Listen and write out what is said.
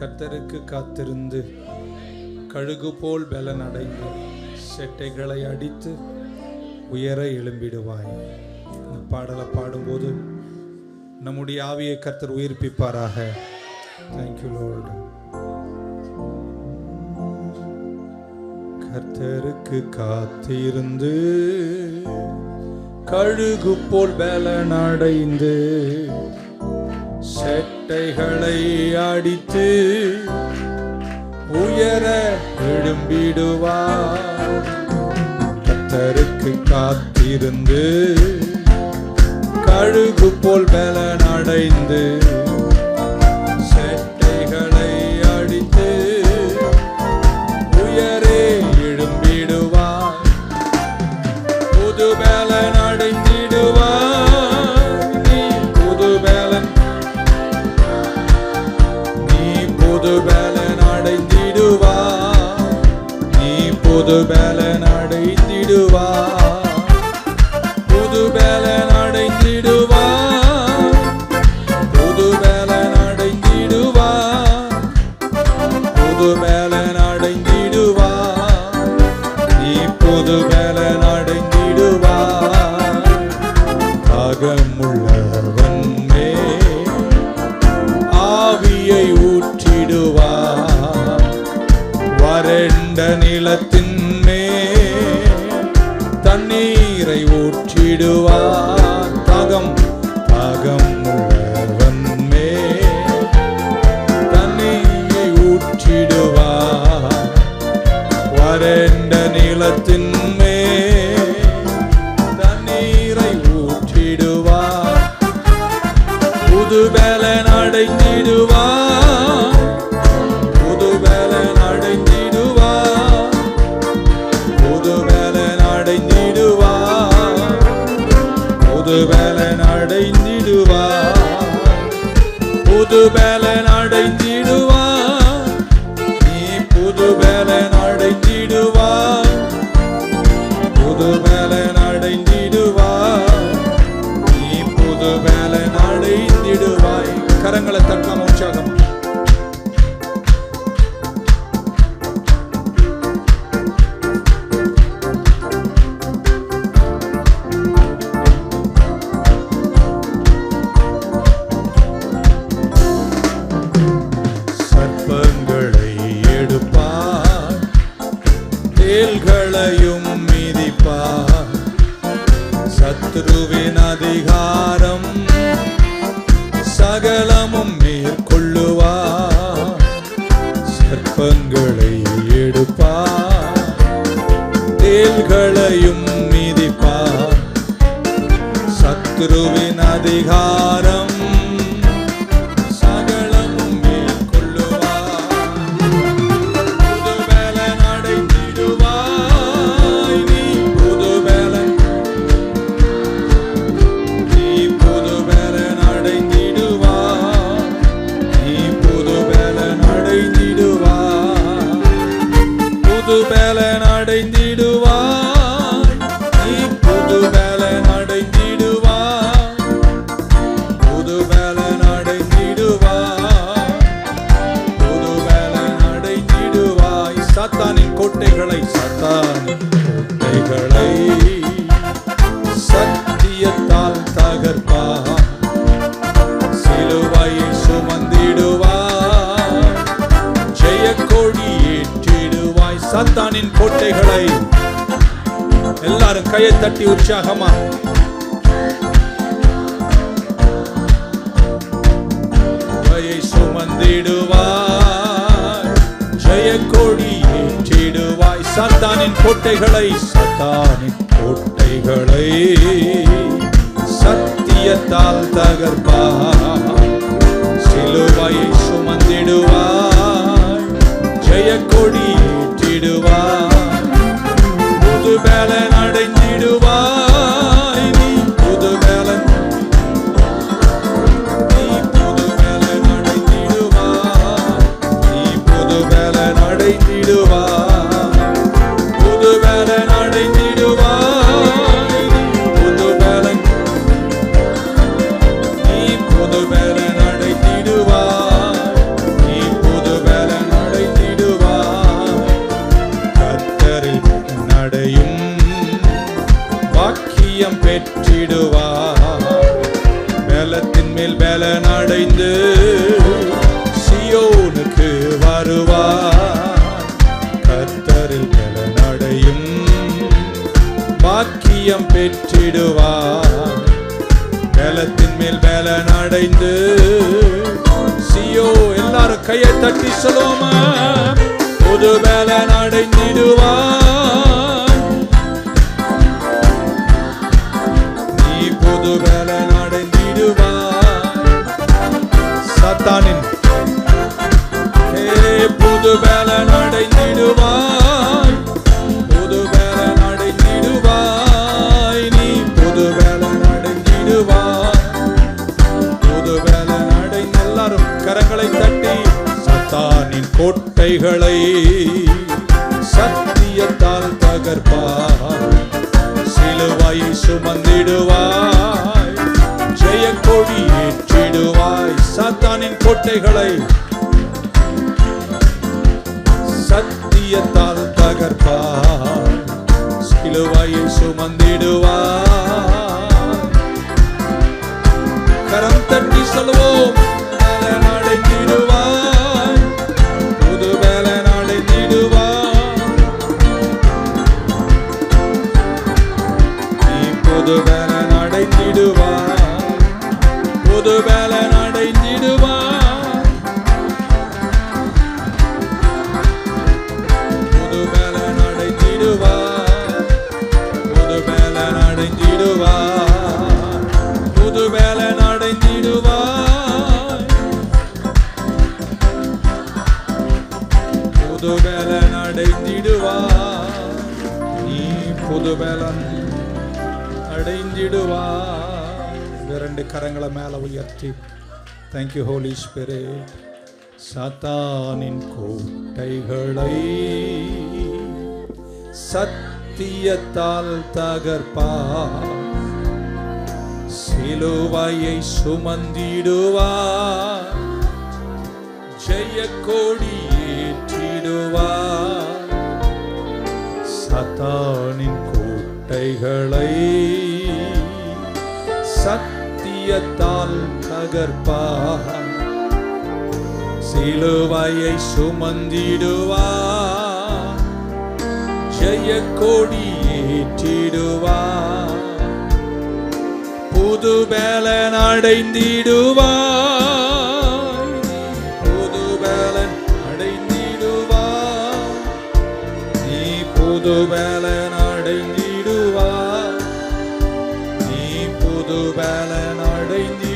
கர்த்தருக்கு காத்திருந்து கழுகு போல் பலன் அடைந்து செட்டைகளை அடித்து உயர எழும்பிடுவாய். இந்த பாடலை பாடும்போது நம்முடைய ஆவியை கர்த்தர் உயிர்ப்பிப்பாராக. தேங்க்யூ லோர்டு கர்த்தருக்கு காத்திருந்து கழுகு போல் பலன் அடைந்து செட்டைகளை அடித்து உயர எழும்பிடுவார். கர்த்தருக்கு காத்திருந்து கழுகு போல் பலன் புது பலன் அடைந்திடுவார். புது பலன் அடைந்திடுவார். புது பலன் அடைந்திடுவார். புது பலன் அடைந்திடுவார். புது பலன் அடைந்திடுவார். எடுப்பார் தேல்களையும் மிதிப்பார் சத்ருவின் அதிகாரம் சகலமும் மேற்கொள்ளுவார் சர்ப்பங்களை எடுப்பார் தேல்களையும் மிதிப்பார் சத்ருவின் அதிகாரம் சத்தியத்தால் சிலுவையை சுமந்திடுவாய் ஜெய கொடி ஏற்றிடுவாய் சாத்தானின் கோட்டைகளை. எல்லாரும் கையை தட்டி உற்சாகமா. சிலுவையை சுமந்திடுவாய் ஜெய கொடி ஏற்றிடுவாய் சத்தானின் கோட்டைகளை. சத்தானின் கோட்டைகளை. சத்தியத்தால் தகர்ப்பாய் சிலுவையை சுமந்திடுவாய் ஜெய கொடி ஏற்றிடுவாய் புது பலன் அடைந்திடுவாய் பெற்றிடுவார். வேலத்தின் மேல் வேலை நடைந்து சியோ எல்லாரும் கையை தட்டி சொல்லுவோமா? புது வேலை நடைந்திடுவார். நீ புது வேலை நடைந்திடுவார். சத்தானின் புது வேலை நடைந்திடுவார். கோட்டைகளை சத்தியத்தால் தகர்ப்பார். சிலுவாயை சுமந்திடுவாய். ஜெய கொடி ஏற்றிடுவாய். சாத்தானின் கோட்டைகளை சத்தியத்தால் தகர்ப்பார். சிலுவாயை சுமந்திடுவாய். புது பலன் அடைந்திடுவாய் புது பலன் அடைந்திடுவார் புது பலன் அடைந்திடுவாய் புது பலன் அடைந்திடுவாய் புது பலன் அடைந்திடுவாய் நீ புது பலன் அடைந்திடுவார் ரெண்டு கரங்களை மேலே உயர்த்தி. தேங்க்யூ ஹோலி ஸ்பிரே சத்தானின் கோட்டைகளை சத்தியத்தால் தகர்ப்பா. சிலுவையை சுமந்திடுவா. ஜெய கோடி ஏற்றிடுவா. சத்தானின் கோட்டைகளை சத்தியத்தால் தகர்ப்பார் சிலுவையை சுமந்திடுவார். ஜெய கொடி ஏற்றிடுவார் புது பேலன் அடைந்திடுவாய் புது பேலன் அடைந்திடுவாய் நீ புது பேலன் அடைந்து புது பலன் அடைந்திடுவாய்